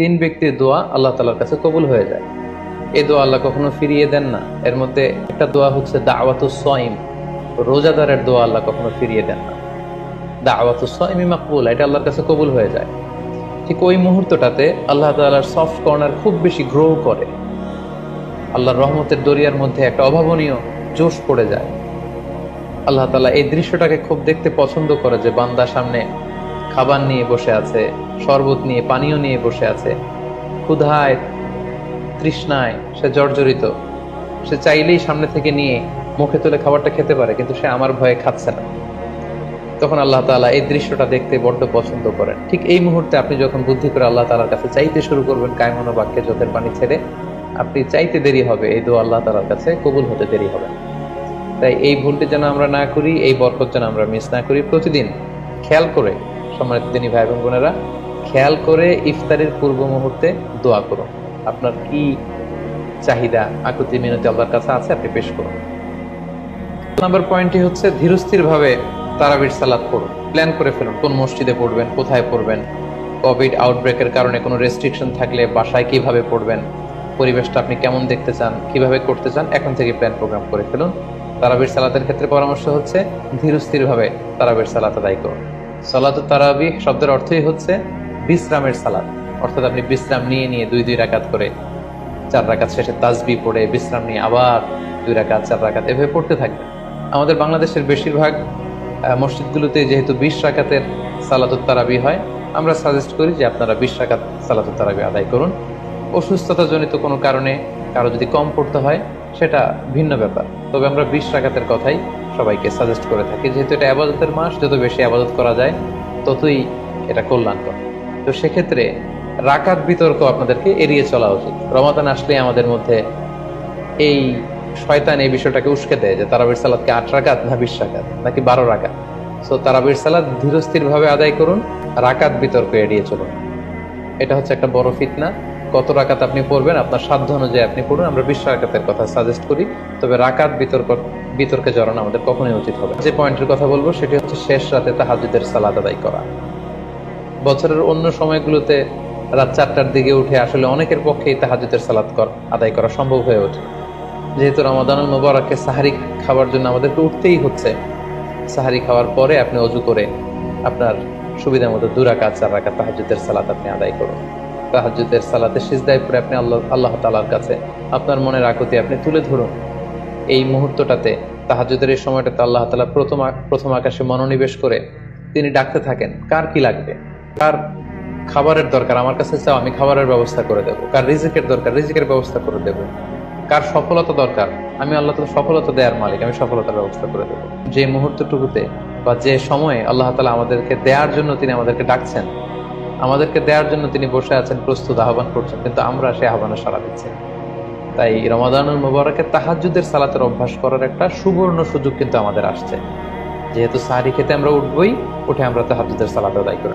তিন ব্যক্তির দোয়া আল্লাহ তালার কাছে কবুল হয়ে যায়। এই দোয়া আল্লাহ কখনো ফিরিয়ে দেন না। এর মধ্যে একটা দোয়া হচ্ছে দাওয়াতু সয়ম রোজাদারের দোয়া আল্লাহ কখনো ফিরিয়ে দেন না। দাওয়াতু সয়মি মাকবুল, এটা আল্লাহর কাছে কবুল হয়ে যায়। ঠিক ওই মুহূর্তটাতে আল্লাহ তালার সফট কর্নার খুব বেশি গ্রো করে। আল্লাহর রহমতের দরিয়ার মধ্যে একটা অভাবনীয় জোশ পড়ে যায়। আল্লাহ তালা এই দৃশ্যটাকে খুব দেখতে পছন্দ করে যে বান্দার সামনে খাবার নিয়ে বসে আছে, শরবত নিয়ে, পানীয় নিয়ে বসে আছে। ক্ষুধায়, তৃষ্ণায় সে জর্জরিত। সে চাইলেই সামনে থেকে নিয়ে মুখে তুলে খাবারটা খেতে পারে, কিন্তু সে আমার ভয়ে খাচ্ছে না। তখন আল্লাহ তাআলা এই দৃশ্যটা দেখতে বড্ড পছন্দ করেন। ঠিক এই মুহূর্তে আপনি যখন বুদ্ধি করে আল্লাহ তাআলার কাছে চাইতে শুরু করবেন কায়মন বাক্যে চোখের পানি ছেড়ে, আপনি চাইতে দেরি হবে, এই দোয়া আল্লাহ তাআলার কাছে কবুল হতে দেরি হবে। তাই এই ভুলটি যেন আমরা না করি, এই বরকত যেন আমরা মিস না করি, প্রতিদিন খেয়াল করে সম্মানিত দিনী ভাই বোন বোনেরা, খেয়াল করে ইফতারের পূর্ব মুহূর্তে দোয়া করুন আপনার কি চাহিদা, আকুতি, মিনতি আল্লাহর কাছে আছে? আপনি পেশ করুন। নাম্বার পয়েন্টটি হচ্ছে ধীরস্থির ভাবে তারাবির সালাত পড়ুন। প্ল্যান করে ফেলুন, কোন মসজিদে পড়বেন, কোথায় পড়বেন। কোভিড আউটব্রেকের কারণে কোনো রেস্ট্রিকশন থাকলে বাসায় কীভাবে পড়বেন, পরিবেশটা আপনি কেমন দেখতে চান, কীভাবে করতে চান, এখন থেকে প্ল্যান প্রোগ্রাম করে ফেলুন। তারাবির সালাতের ক্ষেত্রে পরামর্শ হচ্ছে ধীরস্থির ভাবে তারাবির সালাত আদায় করুন। সালাত তারাবি শব্দের অর্থই হচ্ছে বিশ্রামের সালাত। অর্থাৎ আপনি বিশ্রাম নিয়ে নিয়ে দুই দুই রাকাত করে চার রাকাত শেষে তাজবি পড়ে বিশ্রাম নিয়ে আবার দুই রাকাত, চার রাকাত এভাবে পড়তে থাকবেন। আমাদের বাংলাদেশের বেশিরভাগ মসজিদগুলোতে যেহেতু বিশ রাকাতের সালাতুত তারাবি হয়, আমরা সাজেস্ট করি যে আপনারা বিশ রাকাত সালাতুত তারাবি আদায় করুন। অসুস্থতাজনিত কোনো কারণে কারও যদি কম পড়তে হয়, সেটা ভিন্ন ব্যাপার। তবে আমরা বিশ রাকাতের কথাই সবাইকে সাজেস্ট করে থাকি। যেহেতু এটা আবাদতের মাস, যত বেশি আবাদত করা যায়, ততই এটা কল্যাণকর। তো সেক্ষেত্রে রাকাত বিতর্ক আপনাদেরকে এড়িয়ে চলা উচিত। রমাদান আসলে আমাদের মধ্যে এই শয়তান এই বিষয়টাকে উস্কে দেয় যে তারাবির সালাদকে আট রাকাত না বিশ রাকাত, নাকি বারো রাকাত। সো তারাবির সালাদ ধীরস্থির ভাবে আদায় করুন, রাকাত বিতর্ক এড়িয়ে চলুন। এটা হচ্ছে একটা বড় ফিতনা। কত রাকাত আপনি পড়বেন, আপনার সাধ্য অনুযায়ী আপনি পড়ুন। আমরা বিশ রাকাতের কথা সাজেস্ট করি, তবে রাকাত বিতর্ক, বিতর্কে জড়ানো আমাদের কখনোই উচিত হবে যে পয়েন্টের কথা বলব, সেটি হচ্ছে শেষ রাতে তাহাজুদের সালাদ আদায় করা। বছরের অন্য সময়গুলোতে রাত চারটার দিকে উঠে আসলে অনেকের পক্ষেই তাহাজুদের সালাদ কর, আদায় করা সম্ভব হয়ে ওঠে। যেহেতু রমাদানুল মোবারকে সাহারি খাওয়ার জন্য আমাদেরকে উঠতেই হচ্ছে। সাহারি খাওয়ার পরে আপনি অজু করে আপনার সুবিধা মতো দুরাকাত চার রাকাত তাহাজুদের সালাদ আপনি আদায় করুন। তাহাজুদের সালাতে সিজদায় পরে আপনি আল্লাহ আল্লাহ তালার কাছে আপনার মনের আকুতি আপনি তুলে ধরুন। এই মুহূর্তটাতে তাহাজুদের এই সময়টাতে আল্লাহ তালা প্রথম প্রথম আকাশে মনোনিবেশ করে তিনি ডাকতে থাকেন, কার কি লাগবে? কার খাবারের দরকার? আমার কাছে চাও, আমি খাবারের ব্যবস্থা করে দেবো। কার রিজিকের দরকার? রিজিকের ব্যবস্থা করে দেবো। কার সফলতা দরকার? আমি আল্লাহ তালা সফলতা দেওয়ার মালিক, আমি সফলতার ব্যবস্থা করে দেবো। যে মুহূর্তটুকুতে বা যে সময়ে আল্লাহ তালা আমাদেরকে দেওয়ার জন্য তিনি আমাদেরকে ডাকছেন আমাদেরকে দেওয়ার জন্য তিনি বসে আছেন, প্রস্তুত আহ্বান করছেন, কিন্তু আমরা সেই আহ্বানে সাড়া দিচ্ছি তাই রমাদানুল মুবারকে তাহাজুদের সালাতের অভ্যাস করার একটা সুবর্ণ সুযোগ কিন্তু আমাদের আসছে। যেহেতু সাহারি খেতে আমরা উঠবই, উঠে আমরা তাহাজুদের সালাত আদায় করি।